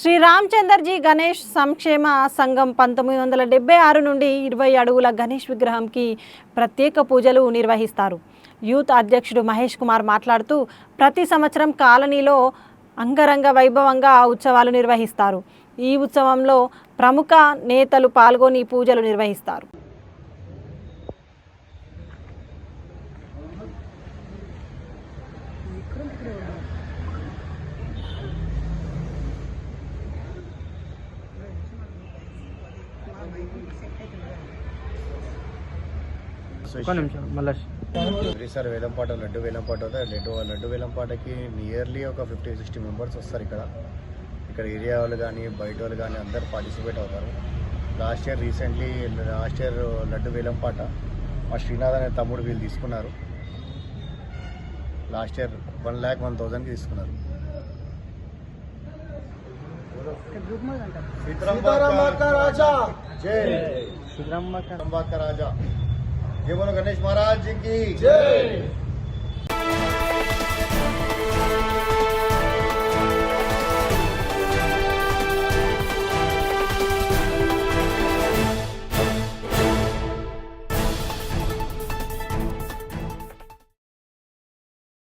శ్రీ రామచందర్జీ గణేష్ సంక్షేమ సంఘం పంతొమ్మిది వందల డెబ్బై ఆరు నుండి ఇరవై అడుగుల గణేష్ విగ్రహంకి ప్రత్యేక పూజలు నిర్వహిస్తారు. యూత్ అధ్యక్షుడు మహేష్ కుమార్ మాట్లాడుతూ ప్రతి సంవత్సరం కాలనీలో అంగరంగ వైభవంగా ఉత్సవాలు నిర్వహిస్తారు. ఈ ఉత్సవంలో ప్రముఖ నేతలు పాల్గొని పూజలు నిర్వహిస్తారు. ఒక్క నిమిషం మళ్ళీ సార్ వేలంపాట లడ్డు వేలంపాట లడ్డు లడ్డు వేలంపాటకి నియర్లీ ఒక ఫిఫ్టీ సిక్స్టీ మెంబర్స్ వస్తారు ఇక్కడ. ఇక్కడ ఏరియా వాళ్ళు కానీ బయట వాళ్ళు కానీ అందరు పార్టిసిపేట్ అవుతారు. Last year recently last year laddu వేలంపాట మా శ్రీనాథ్ అనే తమ్ముడు వీళ్ళు తీసుకున్నారు. Last year one lakh one థౌజండ్కి తీసుకున్నారు. सीताराम का राजा। जय। सीताराम का राजा। जय बोलो गणेश महाराज जी की। जय।